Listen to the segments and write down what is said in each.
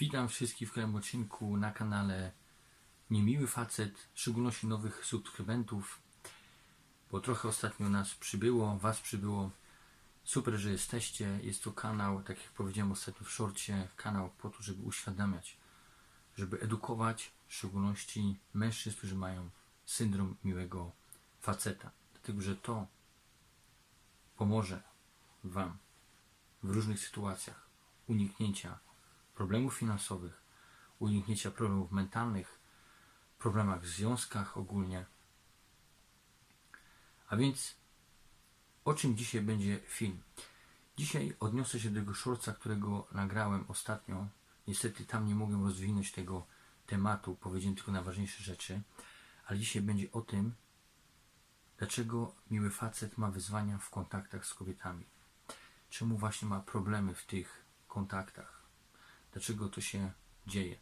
Witam wszystkich w kolejnym odcinku na kanale Niemiły Facet, w szczególności nowych subskrybentów, bo trochę ostatnio nas przybyło, was przybyło. Super, że jesteście. Jest to kanał, tak jak powiedziałem ostatnio w szorcie, kanał po to, żeby uświadamiać, żeby edukować, w szczególności mężczyzn, którzy mają syndrom miłego faceta. Dlatego, że to pomoże wam w różnych sytuacjach uniknięcia problemów finansowych, uniknięcia problemów mentalnych, problemach w związkach ogólnie. A więc o czym dzisiaj będzie film? Dzisiaj odniosę się do tego szorca, którego nagrałem ostatnio. Niestety tam nie mogłem rozwinąć tego tematu, powiedziałem tylko najważniejsze rzeczy, ale dzisiaj będzie o tym, dlaczego miły facet ma wyzwania w kontaktach z kobietami. Czemu właśnie ma problemy w tych kontaktach? Dlaczego to się dzieje?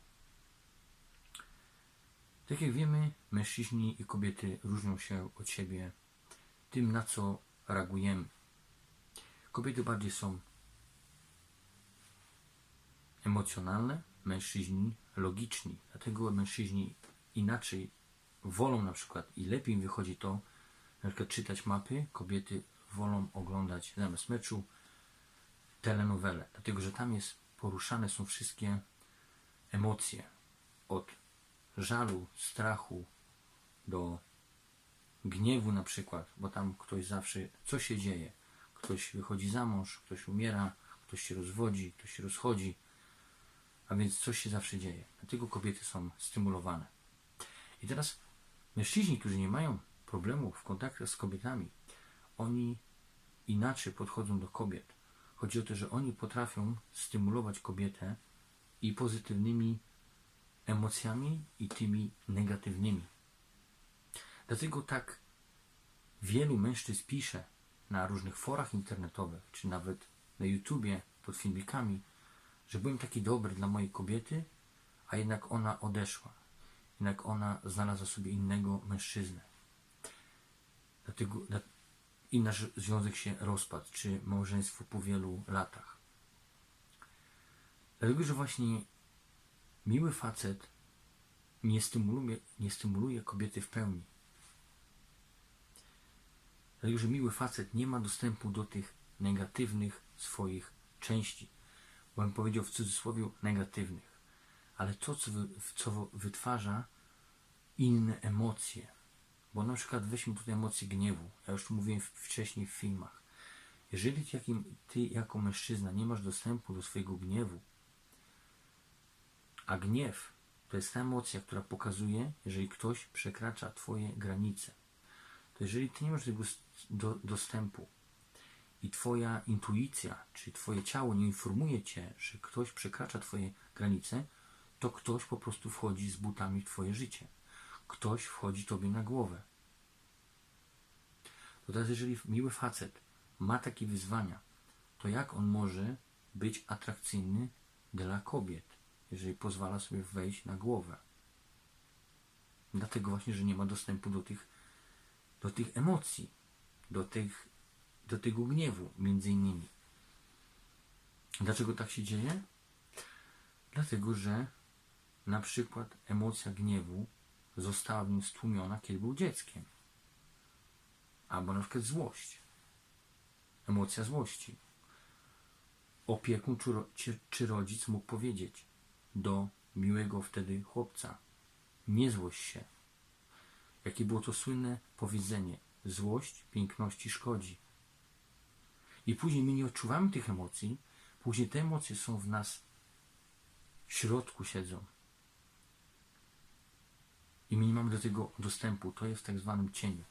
Tak jak wiemy, mężczyźni i kobiety różnią się od siebie tym, na co reagujemy. Kobiety bardziej są emocjonalne, mężczyźni logiczni. Dlatego mężczyźni inaczej wolą na przykład i lepiej wychodzi to, na przykład czytać mapy, kobiety wolą oglądać zamiast meczu telenowele, dlatego że tam jest poruszane są wszystkie emocje od żalu, strachu do gniewu na przykład, bo tam ktoś zawsze, co się dzieje? Ktoś wychodzi za mąż, ktoś umiera, ktoś się rozwodzi, ktoś się rozchodzi, a więc coś się zawsze dzieje. Dlatego kobiety są stymulowane. I teraz mężczyźni, którzy nie mają problemów w kontaktach z kobietami, oni inaczej podchodzą do kobiet. Chodzi o to, że oni potrafią stymulować kobietę i pozytywnymi emocjami, i tymi negatywnymi. Dlatego tak wielu mężczyzn pisze na różnych forach internetowych, czy nawet na YouTubie pod filmikami, że byłem taki dobry dla mojej kobiety, a jednak ona odeszła. Jednak ona znalazła sobie innego mężczyznę. Dlatego, i nasz związek się rozpadł, czy małżeństwo po wielu latach. Dlatego, że właśnie miły facet nie stymuluje, nie stymuluje kobiety w pełni. Dlatego, że miły facet nie ma dostępu do tych negatywnych swoich części. Bo bym powiedział w cudzysłowie negatywnych. Ale to, co, wy, co wytwarza inne emocje, bo na przykład weźmy tutaj emocje gniewu. Ja już mówiłem wcześniej w filmach. Jeżeli ty, ty jako mężczyzna nie masz dostępu do swojego gniewu, a gniew to jest ta emocja, która pokazuje, jeżeli ktoś przekracza Twoje granice, to jeżeli Ty nie masz tego do, dostępu i Twoja intuicja, czy Twoje ciało nie informuje Cię, że ktoś przekracza Twoje granice, to ktoś po prostu wchodzi z butami w Twoje życie ktoś wchodzi tobie na głowę. To teraz, jeżeli miły facet ma takie wyzwania, to jak on może być atrakcyjny dla kobiet, jeżeli pozwala sobie wejść na głowę? Dlatego właśnie, że nie ma dostępu do tych, do tych emocji, do, tych, do tego gniewu, między innymi. Dlaczego tak się dzieje? Dlatego, że na przykład emocja gniewu została w nim stłumiona, kiedy był dzieckiem. Albo na przykład złość. Emocja złości. Opiekun czy, czy rodzic mógł powiedzieć do miłego wtedy chłopca: Nie złość się. Jakie było to słynne powiedzenie: Złość piękności szkodzi. I później my nie odczuwamy tych emocji, później te emocje są w nas w środku siedzą i my nie mamy do tego dostępu. To jest w tak zwanym cieniu.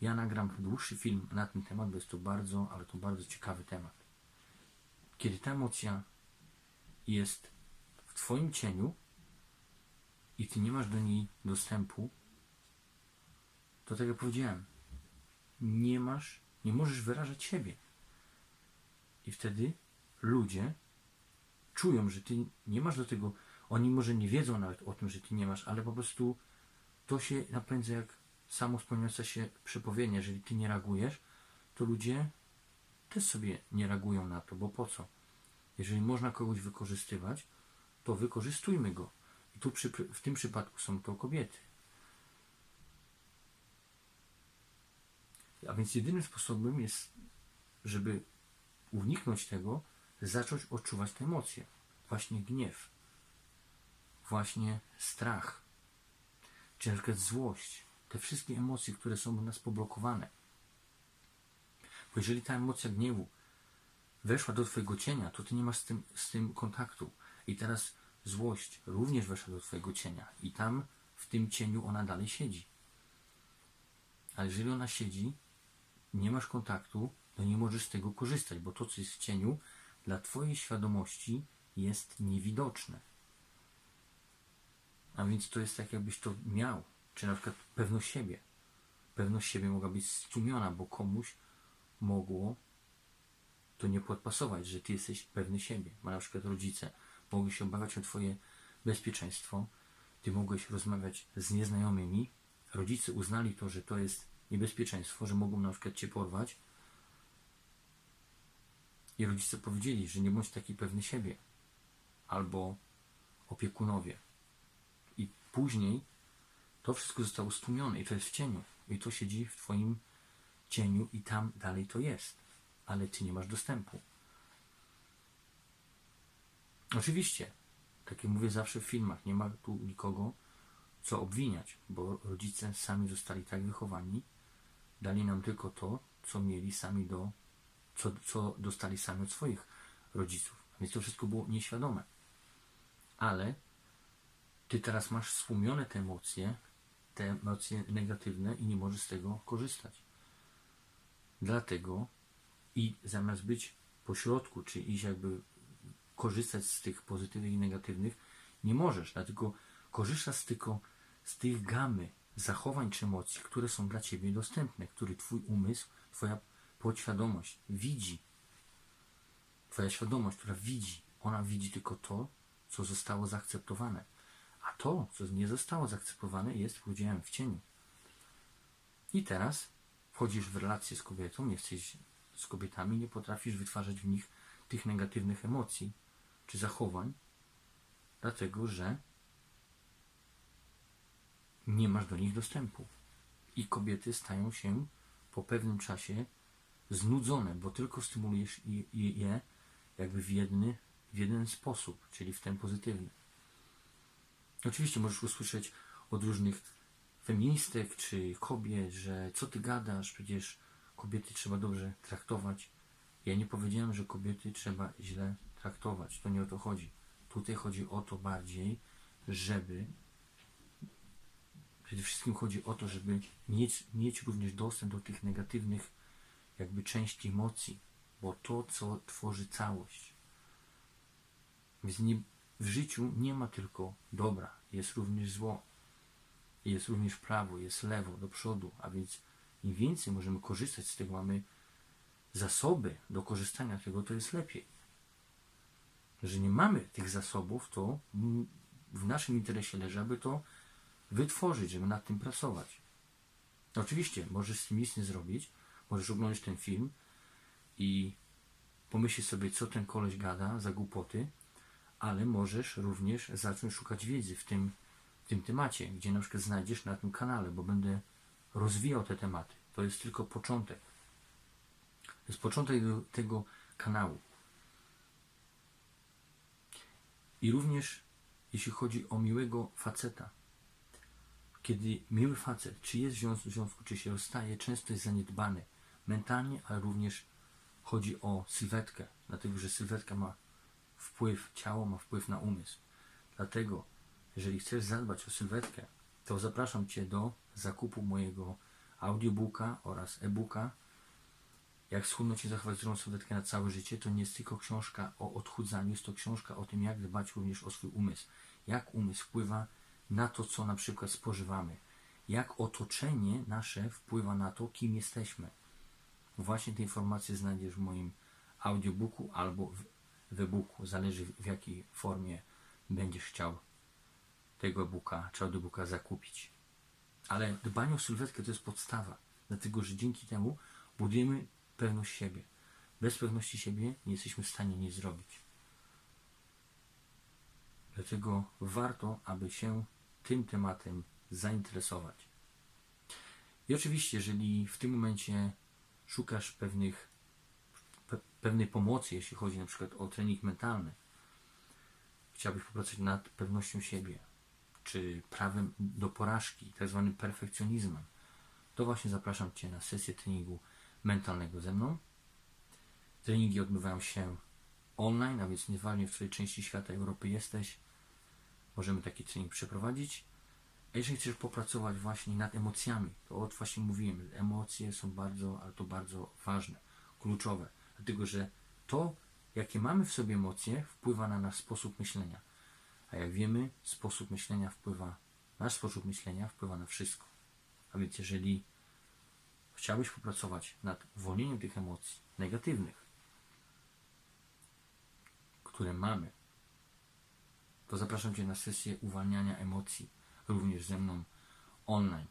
Ja nagram dłuższy film na ten temat, bo jest to bardzo, ale to bardzo ciekawy temat. Kiedy ta emocja jest w Twoim cieniu i Ty nie masz do niej dostępu, to tak jak powiedziałem, nie masz, nie możesz wyrażać siebie. I wtedy ludzie czują, że Ty nie masz do tego, oni może nie wiedzą nawet o tym, że Ty nie masz, ale po prostu to się napędza jak samo spełniające się przepowiednie. Jeżeli ty nie reagujesz, to ludzie też sobie nie reagują na to, bo po co? Jeżeli można kogoś wykorzystywać, to wykorzystujmy go. I tu przy, w tym przypadku są to kobiety. A więc jedynym sposobem jest, żeby uniknąć tego, zacząć odczuwać te emocje. Właśnie gniew, właśnie strach, przykład złość. Te wszystkie emocje, które są u nas poblokowane. Bo jeżeli ta emocja gniewu weszła do Twojego cienia, to Ty nie masz z tym, z tym kontaktu. I teraz złość również weszła do Twojego cienia. I tam, w tym cieniu ona dalej siedzi. Ale jeżeli ona siedzi, nie masz kontaktu, to nie możesz z tego korzystać, bo to, co jest w cieniu, dla Twojej świadomości jest niewidoczne. A więc to jest tak, jakbyś to miał. Czy na przykład pewność siebie. Pewność siebie mogła być stłumiona, bo komuś mogło to nie podpasować, że ty jesteś pewny siebie. Ma na przykład rodzice mogli się obawiać o twoje bezpieczeństwo, ty mogłeś rozmawiać z nieznajomymi, rodzice uznali to, że to jest niebezpieczeństwo, że mogą na przykład cię porwać i rodzice powiedzieli, że nie bądź taki pewny siebie albo opiekunowie. Później to wszystko zostało stłumione i to jest w cieniu. I to siedzi w twoim cieniu i tam dalej to jest. Ale ty nie masz dostępu. Oczywiście, tak jak mówię zawsze w filmach, nie ma tu nikogo, co obwiniać, bo rodzice sami zostali tak wychowani, dali nam tylko to, co mieli sami do, co, co dostali sami od swoich rodziców. Więc to wszystko było nieświadome. Ale ty teraz masz stłumione te emocje, te emocje negatywne i nie możesz z tego korzystać. Dlatego i zamiast być pośrodku, czy iść jakby korzystać z tych pozytywnych i negatywnych, nie możesz. Dlatego korzystasz tylko z tych gamy zachowań czy emocji, które są dla Ciebie dostępne, który Twój umysł, Twoja podświadomość widzi. Twoja świadomość, która widzi, ona widzi tylko to, co zostało zaakceptowane. To, co nie zostało zaakceptowane, jest, powiedziałem, w cieniu. I teraz wchodzisz w relację z kobietą, jesteś z kobietami, nie potrafisz wytwarzać w nich tych negatywnych emocji czy zachowań, dlatego że nie masz do nich dostępu. I kobiety stają się po pewnym czasie znudzone, bo tylko stymulujesz je jakby w, jedny, w jeden sposób, czyli w ten pozytywny. Oczywiście możesz usłyszeć od różnych feministek czy kobiet, że co ty gadasz, przecież kobiety trzeba dobrze traktować. Ja nie powiedziałem, że kobiety trzeba źle traktować. To nie o to chodzi. Tutaj chodzi o to bardziej, żeby przede wszystkim chodzi o to, żeby mieć, mieć również dostęp do tych negatywnych jakby części emocji, bo to, co tworzy całość. Więc nie, w życiu nie ma tylko dobra, jest również zło, jest również prawo, jest lewo, do przodu, a więc im więcej możemy korzystać z tego, mamy zasoby do korzystania z tego, to jest lepiej. Że nie mamy tych zasobów, to w naszym interesie leży, aby to wytworzyć, żeby nad tym pracować. Oczywiście, możesz z tym nic nie zrobić, możesz oglądać ten film i pomyśleć sobie, co ten koleś gada za głupoty, ale możesz również zacząć szukać wiedzy w tym, w tym temacie, gdzie na przykład znajdziesz na tym kanale, bo będę rozwijał te tematy. To jest tylko początek. To jest początek tego kanału. I również jeśli chodzi o miłego faceta. Kiedy miły facet, czy jest w związku, czy się rozstaje, często jest zaniedbany mentalnie, ale również chodzi o sylwetkę, dlatego że sylwetka ma wpływ, ciało ma wpływ na umysł. Dlatego, jeżeli chcesz zadbać o sylwetkę, to zapraszam Cię do zakupu mojego audiobooka oraz e-booka. Jak schudnąć i zachować zdrową sylwetkę na całe życie, to nie jest tylko książka o odchudzaniu, jest to książka o tym, jak dbać również o swój umysł. Jak umysł wpływa na to, co na przykład spożywamy. Jak otoczenie nasze wpływa na to, kim jesteśmy. Właśnie te informacje znajdziesz w moim audiobooku albo w e-booku, zależy w jakiej formie będziesz chciał tego e-booka czy audiobooka zakupić. Ale dbanie o sylwetkę to jest podstawa, dlatego że dzięki temu budujemy pewność siebie. Bez pewności siebie nie jesteśmy w stanie nic zrobić. Dlatego warto, aby się tym tematem zainteresować. I oczywiście, jeżeli w tym momencie szukasz pewnych, pe, pewnej pomocy, jeśli chodzi na przykład o trening mentalny, chciałbyś popracować nad pewnością siebie, czy prawem do porażki, tak zwanym perfekcjonizmem, to właśnie zapraszam Cię na sesję treningu mentalnego ze mną. Treningi odbywają się online, a więc nieważne w której części świata Europy jesteś, możemy taki trening przeprowadzić. A jeżeli chcesz popracować właśnie nad emocjami, to od właśnie mówiłem, emocje są bardzo, ale to bardzo ważne, kluczowe, dlatego że to, jakie mamy w sobie emocje, wpływa na nasz sposób myślenia. A jak wiemy, sposób myślenia wpływa, nasz sposób myślenia wpływa na wszystko. A więc jeżeli chciałbyś popracować nad uwolnieniem tych emocji negatywnych, które mamy, to zapraszam Cię na sesję uwalniania emocji, również ze mną online.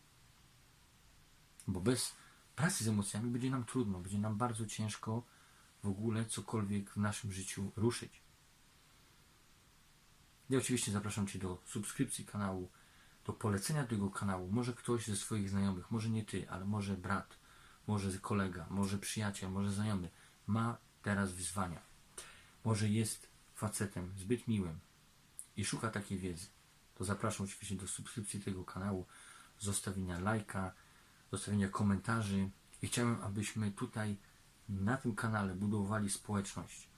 Bo bez pracy z emocjami będzie nam trudno, będzie nam bardzo ciężko w ogóle cokolwiek w naszym życiu ruszyć. Ja oczywiście zapraszam Cię do subskrypcji kanału, do polecenia tego kanału. Może ktoś ze swoich znajomych, może nie Ty, ale może brat, może kolega, może przyjaciel, może znajomy ma teraz wyzwania. Może jest facetem zbyt miłym i szuka takiej wiedzy. To zapraszam oczywiście do subskrypcji tego kanału, zostawienia lajka, zostawienia komentarzy i chciałem, abyśmy tutaj na tym kanale budowali społeczność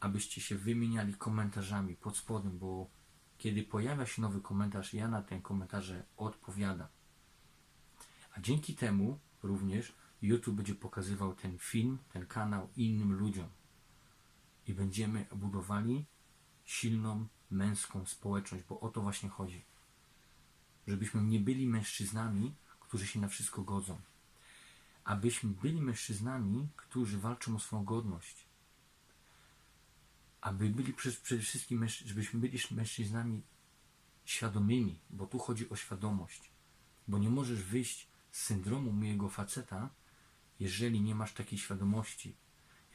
abyście się wymieniali komentarzami pod spodem, bo kiedy pojawia się nowy komentarz, ja na ten komentarze odpowiadam. A dzięki temu również YouTube będzie pokazywał ten film, ten kanał innym ludziom. I będziemy budowali silną męską społeczność, bo o to właśnie chodzi. Żebyśmy nie byli mężczyznami, którzy się na wszystko godzą. Abyśmy byli mężczyznami, którzy walczą o swoją godność aby byli przede wszystkim, żebyśmy byli mężczyznami świadomymi, bo tu chodzi o świadomość. Bo nie możesz wyjść z syndromu mojego faceta, jeżeli nie masz takiej świadomości,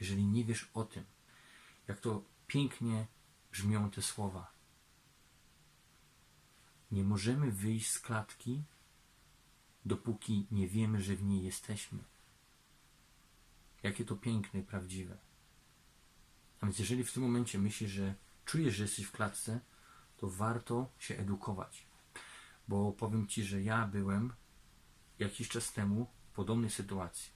jeżeli nie wiesz o tym. Jak to pięknie brzmią te słowa. Nie możemy wyjść z klatki, dopóki nie wiemy, że w niej jesteśmy. Jakie to piękne i prawdziwe. A więc jeżeli w tym momencie myślisz, że czujesz, że jesteś w klatce, to warto się edukować. Bo powiem Ci, że ja byłem jakiś czas temu w podobnej sytuacji.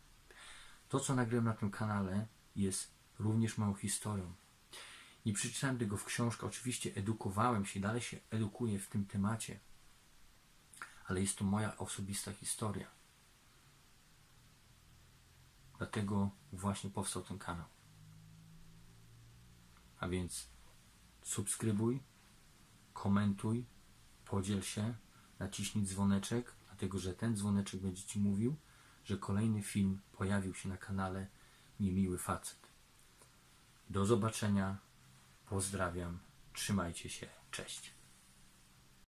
To, co nagrałem na tym kanale, jest również moją historią. Nie przeczytałem tego w książkach, oczywiście edukowałem się dalej się edukuję w tym temacie, ale jest to moja osobista historia. Dlatego właśnie powstał ten kanał. A więc subskrybuj, komentuj, podziel się, naciśnij dzwoneczek, dlatego że ten dzwoneczek będzie Ci mówił, że kolejny film pojawił się na kanale Niemiły Facet. Do zobaczenia, pozdrawiam, trzymajcie się, cześć.